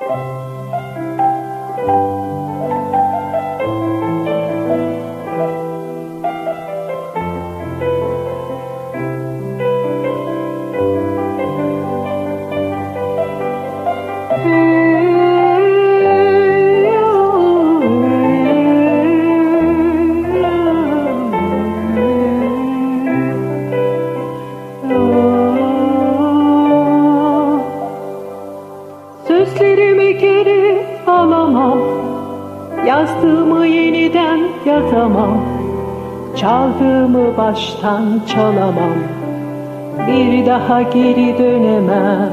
Sözlerimi Yazdığımı yeniden yazamam Çaldığımı baştan çalamam. Bir daha geri dönemem.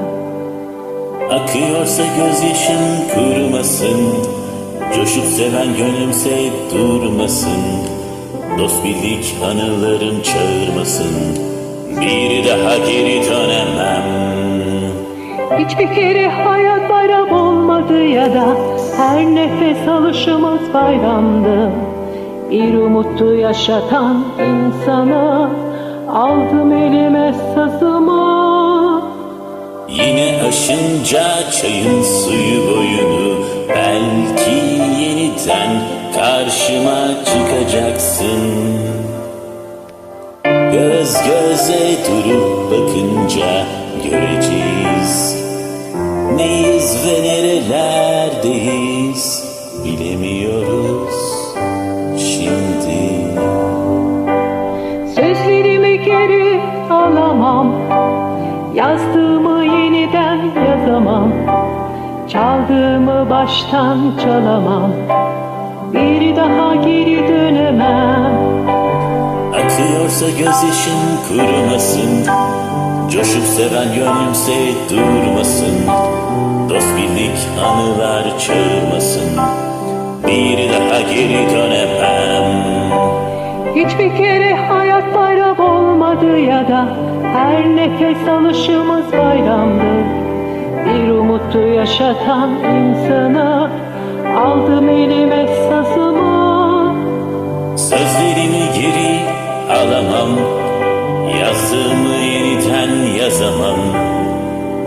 Akıyorsa gözyaşın kurumasın. Coşup seven gönlümse durmasın. Dost bildik anılarım çağırmasın. Bir daha geri dönemem Hiçbir kere hayat bayram olmadı ya da Her nefes alışımız bayramdı. Bir umuttu yaşatan insana Aldım elime sazımı. Yine aşınca çayın suyu boyunu Belki yeniden karşıma çıkacaksın. Göz göze durup bakınca göreceğiz Neyiz ve nerelerdeyiz bilemiyoruz şimdi. Sözlerimi geri alamam Yazdığımı yeniden yazamam Çaldığımı baştan çalamam Bir daha geri dönemem. Akıyorsa gözyaşın kurumasın Coşup seven gönlümse durmasın. Dost bildik anılar çağırmasın Bir daha geri dönemem. Hiçbir kere hayat bayram olmadı ya da Her nefes alışımız bayramdı. Bir umuttu yaşatan insana Aldım elime sazımı Sözlerimi geri alamam. Yazdığımı yeniden yazamam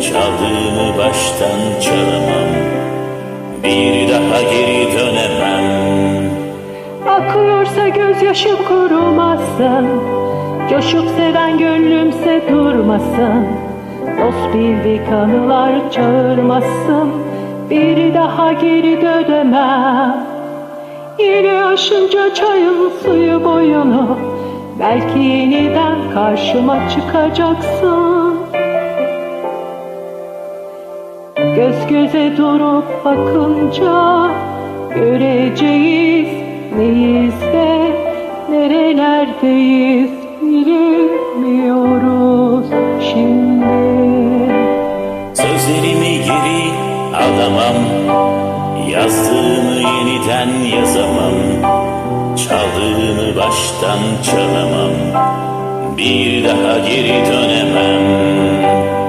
Çaldığımı baştan çalamam. Bir daha geri dönemem. Akıyorsa gözyaşım kurumasın Coşup seven gönlümse durmasın. Dost bildik anılar çağırmasın. Bir daha geri dönemem. Yeni aşınca çayın suyu boyunu Belki yeniden karşıma çıkacaksın. Göz göze durup bakınca Göreceğiz neyiz ve nerelerdeyiz Bilmiyoruz şimdi. Sözlerimi geri alamam Yazdığımı yeniden yazamam Çaldığımı baştan çalamam Bir daha geri dönemem